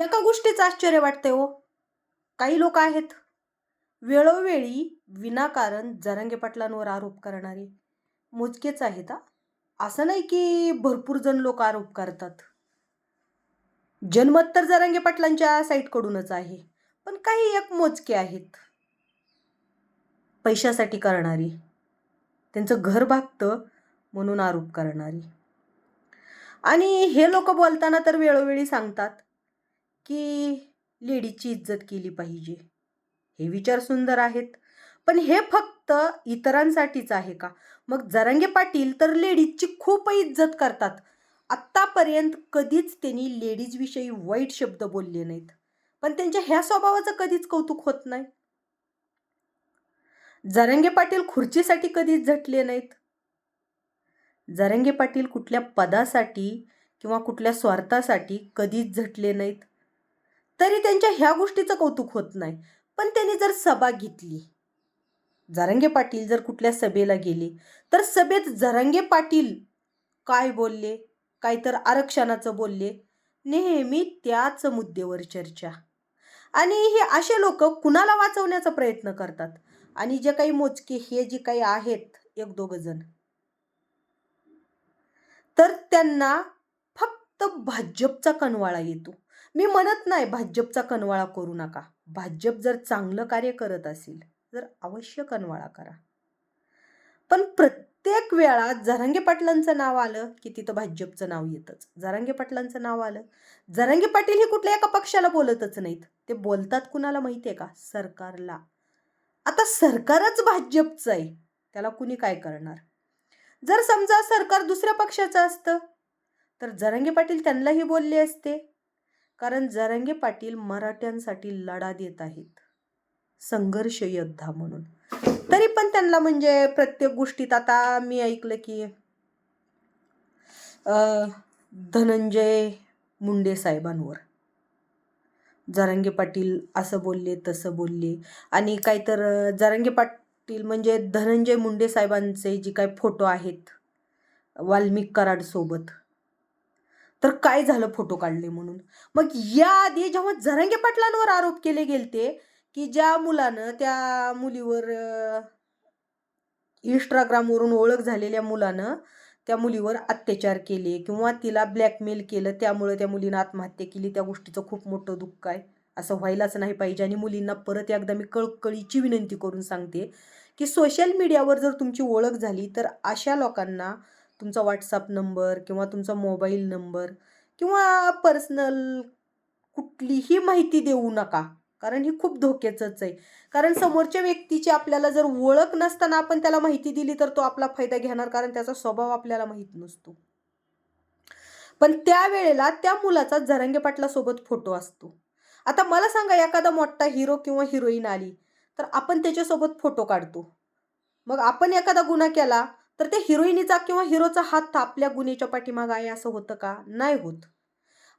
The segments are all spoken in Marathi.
एका गोष्टीचं आश्चर्य वाटते हो. काही लोक आहेत. वेळोवेळी विनाकारण जरांगे पाटलांवर आरोप करणारे मोजकेच आहेत हा. असं नाही की भरपूर जण लोक आरोप करतात. जन्मत तर जरांगे पाटलांच्या साईटकडूनच आहे पण काही एक मोजके आहेत. पैशासाठी करणारी त्यांचं घर भागतं म्हणून आरोप करणारी. आणि हे लोक बोलताना तर वेळोवेळी सांगतात की लेडीजची इज्जत केली पाहिजे. हे विचार सुंदर आहेत. पण हे फक्त इतरांसाठीच आहे का? मग जरांगे पाटील तर लेडीजची खूप इज्जत करतात. आत्तापर्यंत कधीच त्यांनी लेडीजविषयी वाईट शब्द बोलले नाहीत. पण त्यांच्या ह्या स्वभावाचं कधीच कौतुक होत नाही. जरंगे पाटील खुर्चीसाठी कधीच झटले नाहीत. जरंगे पाटील कुठल्या पदासाठी किंवा कुठल्या स्वार्थासाठी कधीच झटले नाहीत. तरी त्यांच्या ह्या गोष्टीचं कौतुक होत नाही. पण त्यांनी जर सभा घेतली जरंगे पाटील जर कुठल्या सभेला गेले तर सभेत जरंगे पाटील काय बोलले काय तर आरक्षणाचं बोलले नेहमी त्याच मुद्द्यावर चर्चा. आणि हे असे लोक कुणाला वाचवण्याचा प्रयत्न करतात? आणि जे काही मोजके हे जे काही आहेत एक दोघ जण. तर त्यांना फक्त भाजपचा कनवाळा येतो. मी म्हणत नाही भाजपचा कनवाळा करू नका. भाजप जर चांगलं कार्य करत असेल तर अवश्य कनवाळा करा. पण प्रत्येक वेळा जरांगे पाटलांचं नाव आलं की तिथं भाजपचं नाव येतच. जरांगे पाटलांचं नाव आलं. जरांगे पाटील हे कुठल्या एका पक्षाला बोलतच नाहीत. ते बोलतात कुणाला माहिती आहे का? सरकारला. आता सरकारच भाजपचं आहे. त्याला कुणी काय करणार? जर समजा सरकार दुसऱ्या पक्षाचं असतं तर जरांगे पाटील त्यांनाही बोलले असते. कारण जरांगे पाटील मराठ्यांसाठी लढा देत आहेत. संघर्ष योद्धा म्हणून. तरी पण त्यांना म्हणजे प्रत्येक गोष्टीत आता मी ऐकलं की धनंजय मुंडे साहेबांवर. जरंगे पाटील असं बोलले तसं बोलले. आणि काय तर अं, पाटील म्हणजे धनंजय मुंडे साहेबांचे जे काही फोटो आहेत वाल्मिक कराडसोबत तर काय झालं फोटो काढले म्हणून? मग याआधी जेव्हा जरंगे पाटलांवर आरोप केले गेलते की ज्या मुलानं त्या मुलीवर इंस्टाग्रामवरून ओळख झालेल्या मुलानं त्या मुलीवर अत्याचार केले किंवा तिला ब्लॅकमेल केलं त्यामुळे त्या मुलीनं आत्महत्या केली त्या गोष्टीचं खूप मोठं दुःख आहे. असं व्हायलाच नाही पाहिजे आणि मुलींना परत एकदा मी कळकळीची विनंती करून सांगते की सोशल मीडियावर जर तुमची ओळख झाली तर अशा लोकांना तुमचा व्हॉट्सअप नंबर किंवा तुमचा मोबाईल नंबर किंवा पर्सनल कुठलीही माहिती देऊ नका. कारण ही खूप धोक्याचंच आहे. कारण समोरच्या व्यक्तीची आपल्याला जर ओळख नसताना आपण त्याला माहिती दिली तर तो आपला फायदा घेणार कारण त्याचा स्वभाव आपल्याला माहीत नसतो. पण त्यावेळेला त्या मुलाचा जरांगे पाटलासोबत फोटो असतो. आता मला सांगा एखादा मोठा हिरो किंवा हिरोईन आली तर आपण त्याच्यासोबत फोटो काढतो. मग आपण एखादा गुन्हा केला तर त्या हिरोईनीचा किंवा हिरोचा हात आपल्या गुन्हेच्या पाठीमागं आहे असं होतं का? नाही होत.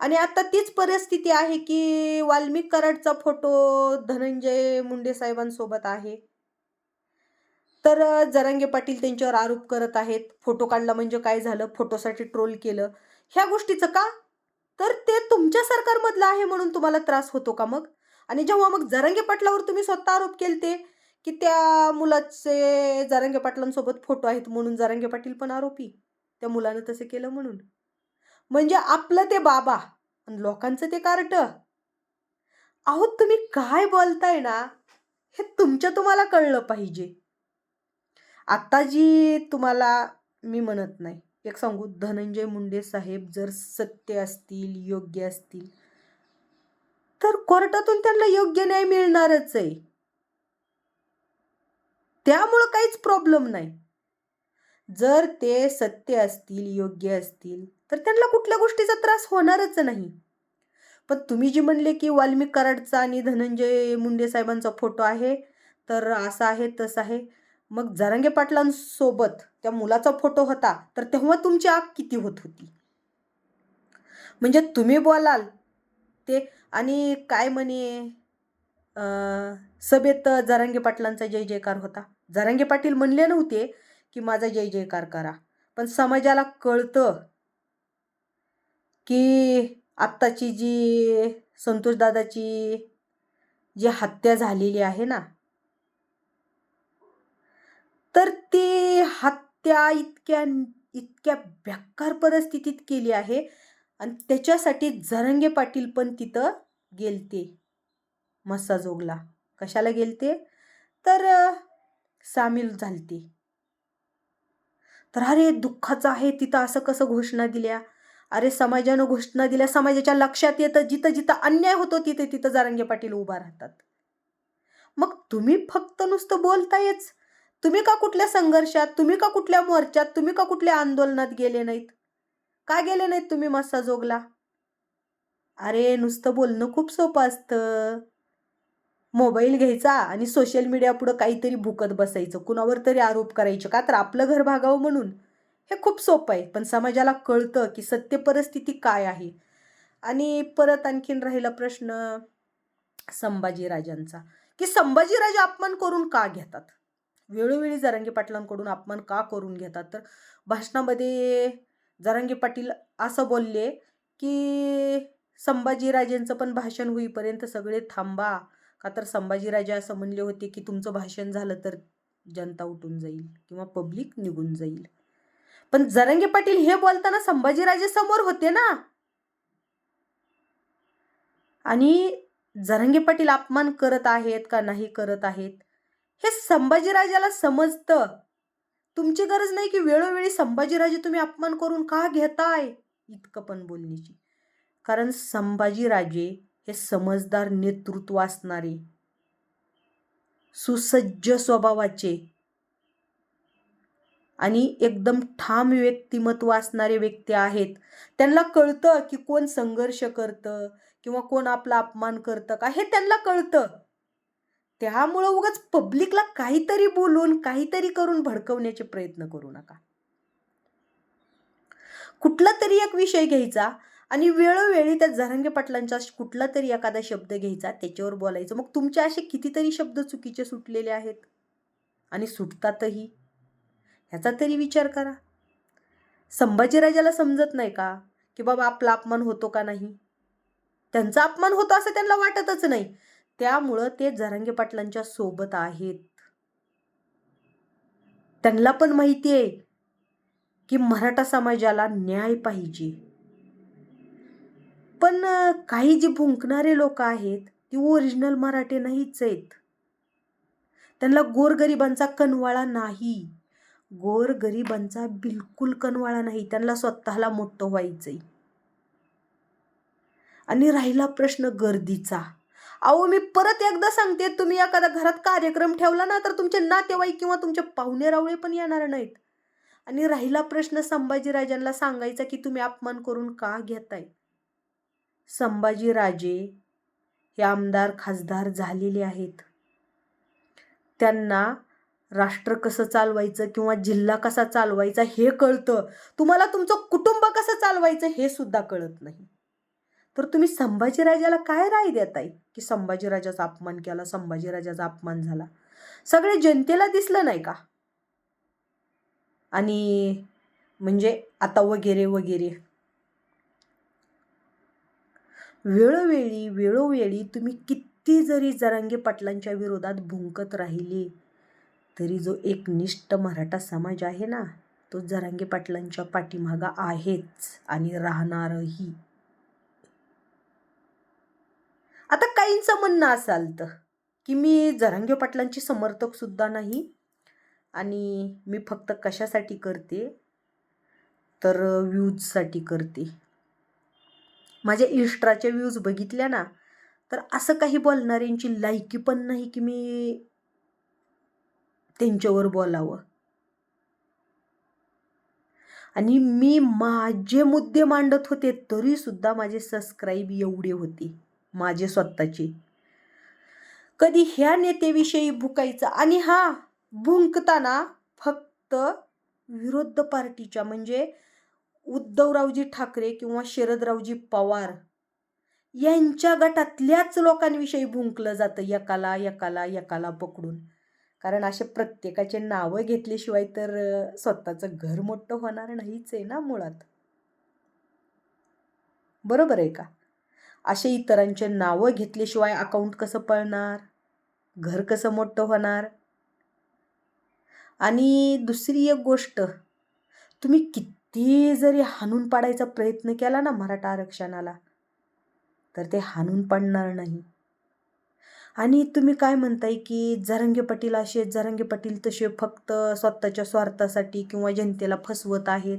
आणि आता तीच परिस्थिती आहे की वाल्मिक कराडचा फोटो धनंजय मुंडे साहेबांसोबत आहे. तर जरंगे जरांगे पाटील त्यांच्यावर आरोप करत आहेत. फोटो काढला म्हणजे काय झालं? फोटोसाठी ट्रोल केलं. ह्या गोष्टीचं का? तर ते तुमच्या सरकारमधलं आहे म्हणून तुम्हाला त्रास होतो का मग? आणि जेव्हा मग जरांगे पाटलावर तुम्ही स्वतः आरोप केले ते की त्या मुलाचे जरांगे पाटलांसोबत फोटो आहेत म्हणून जरांगे पाटील पण आरोपी. त्या मुलानं तसं केलं म्हणून. म्हणजे आपलं ते बाबा आणि लोकांचं ते कार्ट. अहो तुम्ही काय बोलताय ना? हे तुमच्या तुम्हाला कळलं पाहिजे. आत्ता जी तुम्हाला मी म्हणत नाही एक सांगू धनंजय मुंडे साहेब जर सत्य असतील योग्य असतील तर कोर्टातून त्यांना योग्य न्याय मिळणारच आहे. त्यामुळं काहीच प्रॉब्लेम नाही. जर ते सत्य असतील योग्य असतील तर त्यांना कुठल्या गोष्टीचा त्रास होणारच नाही. पण तुम्ही जी म्हणले की वाल्मिक कराडचा आणि धनंजय मुंडे साहेबांचा फोटो आहे तर असं आहे तसं आहे. मग जरांगे पाटलांसोबत त्या मुलाचा फोटो होता तर तेव्हा तुमची आग किती होत होती? म्हणजे तुम्ही बोलाल ते आणि काय म्हणे सभेत जरांगे पाटलांचा जय जयकार होता? जरांगे पाटील म्हणले नव्हते की माझा जय जयकार करा. पण समाजाला कळतं की आत्ताची जी संतोषदादाची जी हत्या झालेली आहे ना तर ती हत्या इतक्या इतक्या बेकार परिस्थितीत केली आहे आणि त्याच्यासाठी जरंगे पाटील पण तिथं गेलते. मस्साजोगला कशाला गेलते? तर सामील झालती. तर अरे दुःखाचं आहे तिथं असं कसं घोषणा दिल्या? अरे समाजानं घोषणा दिल्या. समाजाच्या लक्षात येतं जिथं जिथं अन्याय होतो तिथे तिथं जारंगे पाटील उभा राहतात. मग तुम्ही फक्त नुसतं बोलतायच? तुम्ही का कुठल्या संघर्षात? तुम्ही का कुठल्या मोर्चात? तुम्ही का कुठल्या आंदोलनात गेले नाहीत? का गेले नाहीत तुम्ही मस्साजोगला अरे नुसतं बोलणं खूप सोपं असतं. मोबाईल घ्यायचा आणि सोशल मीडिया पुढं काहीतरी भुकत बसायचं कुणावर तरी आरोप करायचे का? तर आपलं घर भागावं म्हणून. हे खूप सोपं आहे पण समाजाला कळतं की सत्य परिस्थिती काय आहे. आणि परत आणखीन राहिला प्रश्न संभाजीराजांचा की संभाजीराजे अपमान करून का घेतात? वेळोवेळी जरंगी पाटलांकडून अपमान का करून घेतात? तर भाषणामध्ये जरंगी पाटील असं बोलले की संभाजीराजेंचं पण भाषण होईपर्यंत सगळे थांबा. का तर संभाजीराजे असं म्हणले होते की तुमचं भाषण झालं तर जनता उठून जाईल किंवा पब्लिक निघून जाईल. पण जरंगे पाटील हे बोलताना संभाजीराजे समोर होते ना. आणि जरंगे पाटील अपमान करत आहेत का नाही करत आहेत हे संभाजीराजाला समजतं. तुमची गरज नाही की वेळोवेळी संभाजीराजे तुम्ही अपमान करून का घेताय इतकं पण बोलण्याची. कारण संभाजीराजे हे समजदार नेतृत्व असणारे सुसज्ज स्वभावाचे आणि एकदम ठाम व्यक्तिमत्व असणारे व्यक्ती आहेत. त्यांना कळतं की कोण संघर्ष करतं किंवा कोण आपला अपमान करतं का हे त्यांना कळतं. त्यामुळं उगाच पब्लिकला काहीतरी बोलून काहीतरी करून भडकवण्याचे प्रयत्न करू नका. कुठला तरी एक विषय घ्यायचा आणि वेळोवेळी त्या जरांगे पाटलांचा कुठला तरी एखादा शब्द घ्यायचा त्याच्यावर बोलायचं. मग तुमचे असे कितीतरी शब्द चुकीचे सुटलेले आहेत. आणि सुटतातही. ह्याचा तरी विचार करा. संभाजीराजाला समजत नाही का? की बाबा आपला अपमान होतो का नाही? त्यांचा अपमान होतो असं त्यांना वाटतच नाही. त्यामुळं ते जरांगे पाटलांच्या सोबत आहेत. त्यांना पण माहिती आहे की मराठा समाजाला न्याय पाहिजे. पण काही जी भुंकणारे लोक आहेत ती ओरिजिनल मराठी नाहीच आहेत. त्यांना गोरगरिबांचा कनवाळा नाही. गोरगरिबांचा बिलकुल कनवाळा नाही. त्यांना स्वतःला मोठं व्हायचंय. आणि राहिला प्रश्न गर्दीचा. अहो मी परत एकदा सांगते तुम्ही एखादा घरात कार्यक्रम ठेवला ना तर तुमचे नातेवाईक किंवा तुमचे पाहुणे रावळे पण येणार नाहीत. आणि राहिला प्रश्न संभाजीराजांना सांगायचा की तुम्ही अपमान करून का घेताय? संभाजीराजे हे आमदार खासदार झालेले आहेत. त्यांना राष्ट्र कसं चालवायचं किंवा जिल्हा कसा चालवायचा हे कळतं. तुम्हाला तुमचं कुटुंब कसं चालवायचं हे सुद्धा कळत नाही. तर तुम्ही संभाजीराजाला काय राय देताय? की संभाजीराजाचा अपमान केला संभाजीराजाचा अपमान झाला. सगळे जनतेला दिसलं नाही का? आणि म्हणजे आता वगैरे वगैरे. वेळोवेळी वेळोवेळी तुम्ही किती जरी जरांगे पाटलांच्या विरोधात भुंकत राहिली तरी जो एक निष्ठ मराठा समाज आहे ना तो जरांगे पाटलांच्या पाठीमागा आहेच आणि राहणारही. आता काहींचं म्हणणं असाल तर की मी जरांगे पाटलांची समर्थक सुद्धा नाही आणि मी फक्त कशासाठी करते? तर व्ह्यूजसाठी करते. माझ्या इन्स्टाच्या व्ह्यूज बघितल्या ना तर असं काही बोलणाऱ्यांची लायकी पण नाही की मी त्यांच्यावर बोलावं. आणि मी माझे मुद्दे मांडत होते तरी सुद्धा माझे सबस्क्राईब एवढे होते माझे स्वतःचे. कधी ह्या नेतेविषयी भुकायचं आणि हा भुंकताना फक्त विरोध पार्टीच्या म्हणजे उद्धवरावजी ठाकरे किंवा शरदरावजी पवार यांच्या गटातल्याच लोकांविषयी भुंकलं जातं एकाला एकाला एकाला पकडून. कारण असे प्रत्येकाचे नावं घेतल्याशिवाय तर स्वतःचं घर मोठं होणार नाहीच आहे ना मुळात. बरोबर आहे का? असे इतरांचे नावं घेतल्याशिवाय अकाउंट कसं पळणार? घर कसं मोठं होणार? आणि दुसरी एक गोष्ट तुम्ही किती ती जरी हाणून पाडायचा प्रयत्न केला ना मराठा आरक्षणाला तर ते हाणून पाडणार नाही. आणि तुम्ही काय म्हणताय की जरंगे पाटील असे जरंगे पाटील तसे फक्त स्वतःच्या स्वार्थासाठी किंवा जनतेला फसवत आहेत?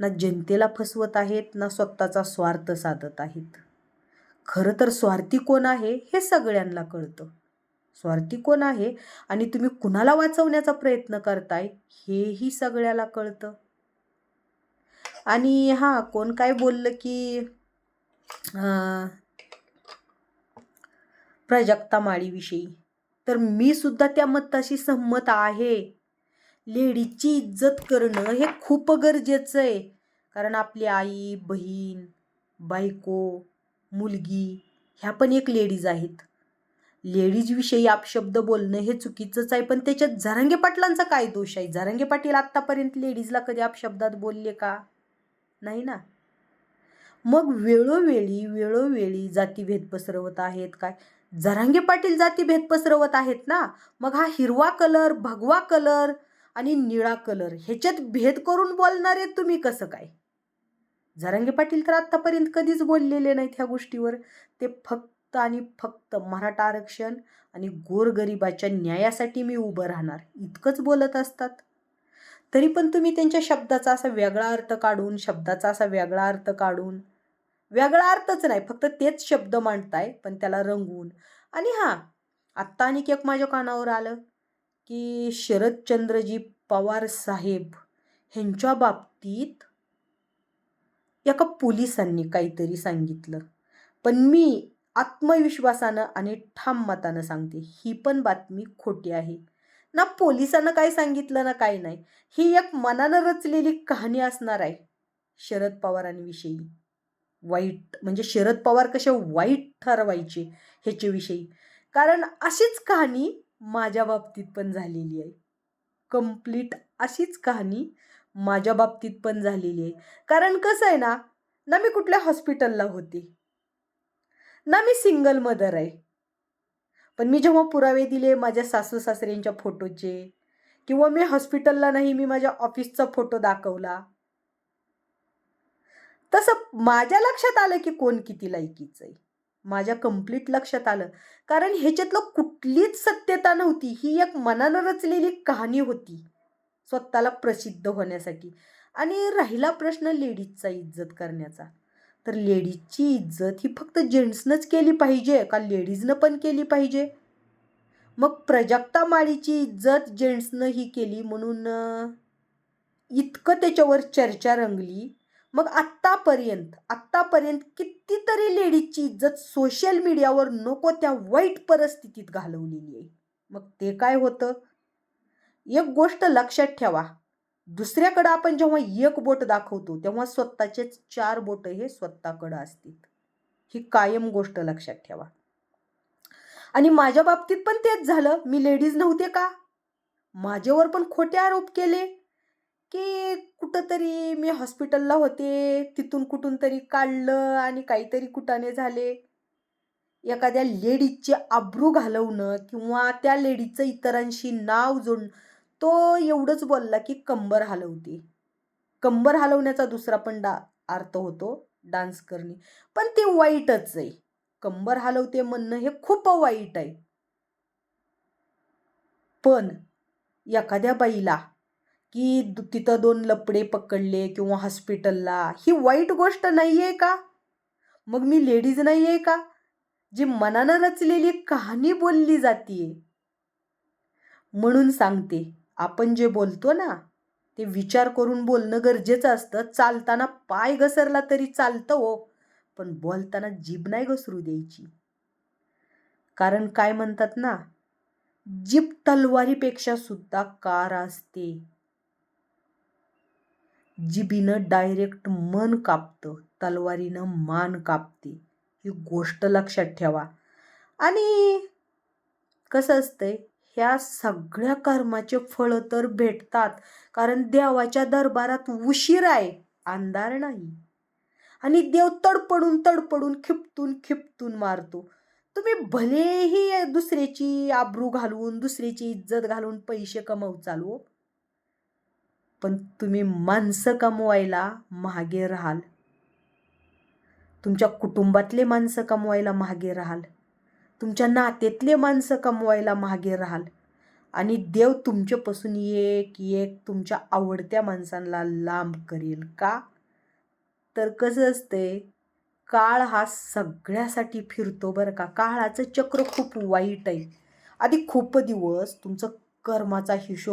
ना जनतेला फसवत आहेत ना स्वतःचा स्वार्थ साधत आहेत? खरं तर स्वार्थी कोण आहे हे सगळ्यांना कळतं. स्वार्थी कोण आहे आणि तुम्ही कुणाला वाचवण्याचा प्रयत्न करताय हेही सगळ्याला कळतं. आणि हां कोण काय बोललं की प्रजक्ता माळीविषयी तर मी सुद्धा त्या मताशी संमत आहे. लेडीजची इज्जत करणं हे खूप गरजेचं आहे. कारण आपली आई बहीण बायको मुलगी ह्या पण एक लेडीज आहेत. लेडीजविषयी अपशब्द बोलणं हे चुकीचंच आहे. पण त्याच्यात जरांगे पाटलांचा काय दोष आहे? जरांगे पाटील आत्तापर्यंत लेडीजला कधी अपशब्दात बोलले का? नाही ना? मग वेळोवेळी वेळोवेळी जातीभेद पसरवत आहेत काय? जरांगे पाटील जातीभेद पसरवत आहेत ना? मग हा हिरवा कलर भगवा कलर आणि निळा कलर ह्याच्यात भेद करून बोलणारे तुम्ही कसं काय? जरांगे पाटील तर आत्तापर्यंत कधीच बोललेले नाहीत ह्या गोष्टीवर. ते फक्त आणि फक्त मराठा आरक्षण आणि गोरगरिबाच्या न्यायासाठी मी उभं राहणार. इतकंच बोलत असतात. तरी पण तुम्ही त्यांच्या शब्दाचा असा वेगळा अर्थ काढून शब्दाचा असा वेगळा अर्थ काढून वेगळा अर्थच नाही फक्त तेच शब्द मांडताय पण त्याला रंगवून. आणि हां आत्ता आणि एक माझ्या कानावर आलं की शरदचंद्रजी पवार साहेब ह्यांच्या बाबतीत एका पोलिसांनी काहीतरी सांगितलं. पण मी आत्मविश्वासानं आणि ठाम मतानं सांगते ही पण बातमी खोटी आहे. ना पोलिसांना काय सांगितलं ना काय नाही. ही एक मनानं रचलेली कहाणी असणार आहे. शरद पवारांविषयी. वाईट म्हणजे शरद पवार कसे वाईट ठरवायचे ह्याच्याविषयी. कारण अशीच कहाणी माझ्या बाबतीत पण झालेली आहे. कंप्लीट अशीच कहाणी माझ्या बाबतीत पण झालेली आहे. कारण कसं आहे ना ना मी कुठल्या हॉस्पिटलला होते. ना मी सिंगल मदर आहे. पण मी जेव्हा पुरावे दिले माझ्या सासू सासऱ्यांच्या फोटोचे किंवा मी हॉस्पिटलला नाही मी माझ्या ऑफिसचा फोटो दाखवला तसं माझ्या लक्षात आलं की कोण किती लायकीचं आहे. माझ्या कंप्लीट लक्षात आलं. कारण ह्याच्यातलं कुठलीच सत्यता नव्हती. ही एक मनानं रचलेली कहाणी होती. स्वतःला प्रसिद्ध होण्यासाठी. आणि राहिला प्रश्न लेडीजचा इज्जत करण्याचा. तर लेडीजची इज्जत ही फक्त जेंट्सनंच केली पाहिजे का लेडीजनं पण केली पाहिजे? मग प्रजक्ता माळीची इज्जत जेंट्सनं ही केली म्हणून इतकं त्याच्यावर चर्चा रंगली. मग आत्तापर्यंत आत्तापर्यंत कितीतरी लेडीजची इज्जत सोशल मीडियावर नको त्या वाईट परिस्थितीत घालवलेली आहे. मग ते काय होतं? एक गोष्ट लक्षात ठेवा. दुसऱ्याकडं आपण जेव्हा एक बोट दाखवतो तेव्हा स्वतःचेच चार बोट हे स्वतःकडं असतील. ही कायम गोष्ट लक्षात ठेवा. आणि माझ्या बाबतीत पण तेच झालं. मी लेडीज नव्हते का? माझ्यावर पण खोटे आरोप केले की कुठंतरी मी हॉस्पिटलला होते तिथून कुठून तरी काढलं आणि काहीतरी कुटाने झाले. एखाद्या लेडीजचे आब्रू घालवणं किंवा त्या लेडीजचं इतरांशी नाव जोडणं तो एवढंच बोलला की कंबर हलवते. कंबर हलवण्याचा दुसरा पण डा अर्थ होतो डान्स करणे. पण ते वाईटच आहे. कंबर हलवते म्हणणं हे खूप वाईट आहे. पण एखाद्या बाईला की दु- तिथं दोन लपडे पकडले किंवा हॉस्पिटलला ही वाईट गोष्ट नाही आहे का? मग मी लेडीज नाही आहे का? जी मनानं रचलेली कहाणी बोलली जातीये. म्हणून सांगते आपण जे बोलतो ना ते विचार करून बोलणं गरजेचं असतं. चालताना पाय घसरला तरी चालतं हो पण बोलताना जीभ नाही घसरू द्यायची. कारण काय म्हणतात ना जीभ तलवारीपेक्षा सुद्धा कार असते. जिबीनं डायरेक्ट मन कापतं तलवारीनं मान कापते. ही गोष्ट लक्षात ठेवा. आणि कसं असतंय ह्या सगळ्या कर्माचे फळं तर भेटतात. कारण देवाच्या दरबारात उशीर आहे अंधार नाही. आणि देव तडपडून तडपडून खिपतून खिपतून मारतो. तुम्ही भलेही दुसऱ्याची आबरू घालून दुसऱ्याची इज्जत घालून पैसे कमवू चालू हो. पण तुम्ही माणसं कमवायला महागे राहाल. तुमच्या कुटुंबातले माणसं कमवायला महागे राहाल. तुमच्या नात्यातले माणसं कमवायला मागे राहाल. आणि देव तुमच्यापासून एक एक तुमच्या आवडत्या माणसांना लांब करेल का? तर कसं असते काळ हा सगळ्यासाठी फिरतो बरं का. काळाचं चक्र खूप वाईट आहे. आधी खूप दिवस तुमचं कर्माचा हिशोब